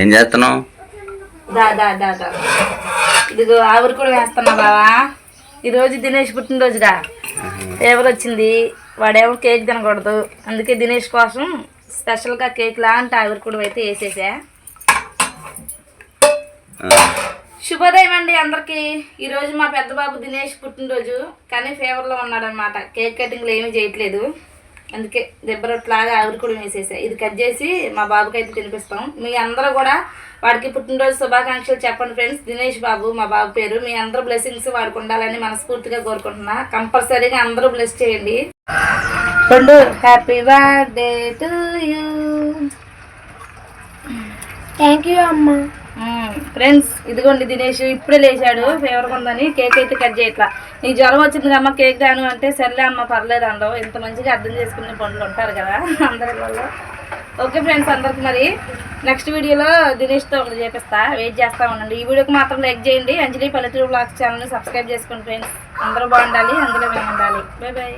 ఏం చేస్తున్నావు? ఇదిగో ఆవిరి కూడా వేస్తున్నా బావా. ఈరోజు దినేష్ పుట్టినరోజుగా ఫేవర్ వచ్చింది? వాడేమో కేక్ తినకూడదు. అందుకే దినేష్ కోసం స్పెషల్గా కేక్ లాంటి ఆవిరి కూడా అయితే వేసేసా. శుభోదయం అండి అందరికీ. ఈరోజు మా పెద్ద బాబు దినేష్ పుట్టినరోజు. కానీ ఫేవర్లో ఉన్నాడనమాట కేక్ కటింగ్లు ఏమీ చేయట్లేదు. అందుకే దెబ్బరొట్లాగా ఆవిరి కూడా వేసేసా. ఇది కట్ చేసి మా బాబుకి అయితే తినిపిస్తాం. మీ అందరూ కూడా వాడికి పుట్టినరోజు శుభాకాంక్షలు చెప్పండి ఫ్రెండ్స్. దినేష్ బాబు మా బాబు పేరు. మీ అందరూ బ్లెస్సింగ్స్ వాడికి ఉండాలని మనస్ఫూర్తిగా కోరుకుంటున్నా. కంపల్సరీగా అందరూ బ్లెస్ చేయండి. రెండు happy birthday to you thank you అమ్మ. ఫ్రెండ్స్ ఇదిగోండి దినేష్ ఇప్పుడే లేచాడు. ఫేవర్ ఉందని కేక్ అయితే కట్ చేయట్లా నీ జ్వరం వచ్చింది అమ్మ కేక్ దాను అంటే సర్లే అమ్మ పర్లేదు అందవు ఇంత మంచిగా అర్థం చేసుకునే పనులు ఉంటారు కదా అందరిలో ఓకే ఫ్రెండ్స్ అందరికి మరి నెక్స్ట్ వీడియోలో దినేష్తో ఒకటి చేపిస్తా. వెయిట్ చేస్తా ఉండండి. ఈ వీడియోకి మాత్రం లైక్ చేయండి. అంజలి పల్లెటూరు బ్లాగ్స్ ఛానల్ని సబ్స్క్రైబ్ చేసుకోండి ఫ్రెండ్స్ అందరూ బాగుండాలి అందులో మేము ఉండాలి. Bye bye.